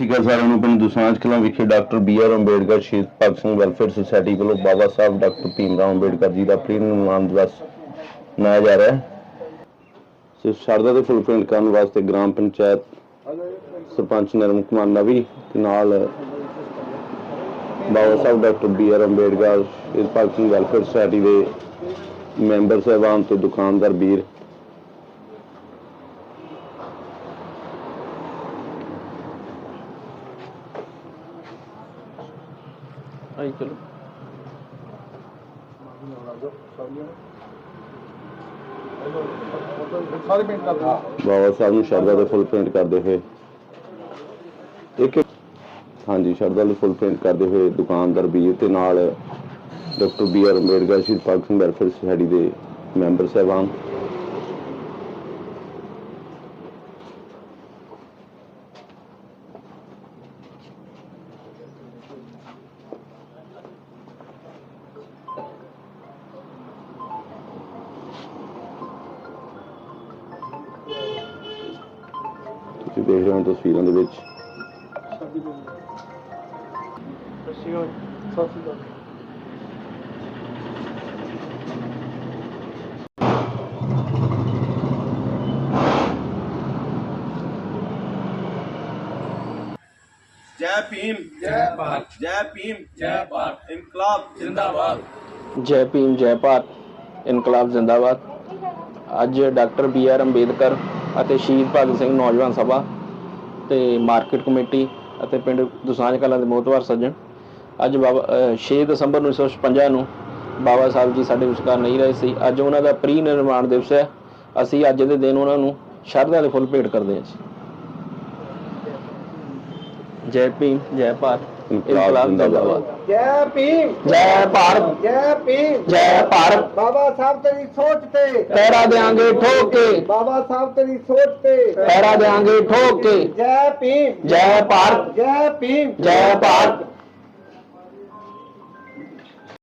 ਸ਼੍ਰੀ ਅਕਾਲ ਸਾਰਿਆਂ ਨੂੰ ਪਿੰਡ ਦੁਸਾਂਝ ਕਲਾਂ ਵਿਖੇ ਡਾਕਟਰ ਬੀ ਆਰ ਅੰਬੇਡਕਰ, ਸ਼ਹੀਦ ਭਗਤ ਸਿੰਘ ਵੈਲਫੇਅਰ ਸੁਸਾਇਟੀ ਵੱਲੋਂ ਬਾਬਾ ਸਾਹਿਬ ਡਾਕਟਰ ਭੀਮ ਰਾਓ ਅੰਬੇਡਕਰ ਜੀ ਦਾ ਪ੍ਰੀਨਿਰਮਾਣ ਦਿਵਸ ਮਨਾਇਆ ਜਾ ਰਿਹਾ ਹੈ। ਸਿਰ ਸ਼ਰਦਾ ਦੇ ਫੁੱਲ ਪ੍ਰਿੰਟ ਕਰਨ ਵਾਸਤੇ ਗ੍ਰਾਮ ਪੰਚਾਇਤ ਸਰਪੰਚ ਨਿਰਮਲ ਕੁਮਾਰ ਨਵੀ ਤੇ ਨਾਲ Baba Sahib doctor B R Ambedkar, Shaheed Bhagat Singh welfare society ਦੇ ਮੈਂਬਰ ਸਹਿਬਾਨ ਤੇ ਦੁਕਾਨਦਾਰ ਵੀਰ ਆਈ ਚਲੋ। ਸਾਰੇ ਪਿੰਡ ਬਾਬਾ ਸਾਹਿਬ ਨੂੰ ਸ਼ਰਧਾ ਦੇ ਫੁੱਲ ਪ੍ਰਿੰਟ ਕਰਦੇ ਹੋਏ। ਇੱਕ ਹਾਂਜੀ ਸ਼ਰਧਾ ਦੇ ਫੁੱਲ ਪ੍ਰਿੰਟ ਕਰਦੇ ਹੋਏ ਦੁਕਾਨਦਾਰ ਵੀਰ ਤੇ ਨਾਲ doctor B R Ambedkar Shaheed Bhagat Singh welfare society ਦੇ ਮੈਂਬਰ ਸਾਹਿਬਾਨ। ਤੁਸੀਂ ਦੇਖ ਰਹੇ ਹੋ ਤਸਵੀਰਾਂ ਦੇ ਵਿੱਚ। ਜੈ ਭੀਮ। ਜੈ ਭਾਰਤ। ਜੈ ਭੀਮ। ਜੈ ਭਾਰਤ। ਇਨਕਲਾਬ। ਜ਼ਿੰਦਾਬਾਦ। ਜੈ ਭੀਮ ਜੈ ਭਾਰਤ। ਇਨਕਲਾਬ ਜ਼ਿੰਦਾਬਾਦ। ਅੱਜ ਡਾਕਟਰ ਬੀ ਆਰ ਅੰਬੇਦਕਰ ਅਤੇ ਸ਼ਹੀਦ ਭਗਤ ਸਿੰਘ ਨੌਜਵਾਨ ਸਭਾ ਤੇ ਮਾਰਕੀਟ ਕਮੇਟੀ ਅਤੇ ਪਿੰਡ ਦੁਸਾਂਝ ਕਲਾਂ ਦੇ ਮੋਹਤਵਾਰ ਸੱਜਣ। ਅੱਜ ਬਾਬਾ, ਅਹ 6 ਦਸੰਬਰ 1956 ਨੂੰ ਬਾਬਾ ਸਾਹਿਬ ਜੀ ਸਾਡੇ ਵਿਚਕਾਰ ਨਹੀਂ ਰਹੇ ਸੀ। ਅੱਜ ਉਹਨਾਂ ਦਾ ਪ੍ਰੀ ਨਿਰਮਾਣ ਦਿਵਸ ਹੈ। ਅਸੀਂ ਅੱਜ ਦੇ ਦਿਨ ਉਹਨਾਂ ਨੂੰ ਸ਼ਰਧਾ ਦੇ ਫੁੱਲ ਭੇਟ ਕਰਦੇ ਹਾਂ ਜੀ ਭੀਮ ਜੈ ਭਾਰਤ ਇਨਕਲਾਬ ਜ਼ਿੰਦਾਬਾਦ। ਜੈ ਭੀਮ। ਜੈ ਭਾਰਤ। ਜੈ ਭੀਮ। ਜੈ ਭਾਰਤ। ਬਾਬਾ ਸਾਹਿਬ ਤੇਰੀ ਸੋਚ ਤੇ। ਪਹਿਰਾ ਦੇਾਂਗੇ ਠੋਕ। ਕੇ ਬਾਬਾ ਸਾਹਿਬ ਤੇਰੀ ਸੋਚ ਤੇ। ਪਹਿਰਾ ਦੇਾਂਗੇ ਠੋਕ। ਕੇ ਜੈ ਭੀਮ। ਜੈ ਭਾਰਤ। ਜੈ ਭੀਮ। ਜੈ ਭਾਰਤ।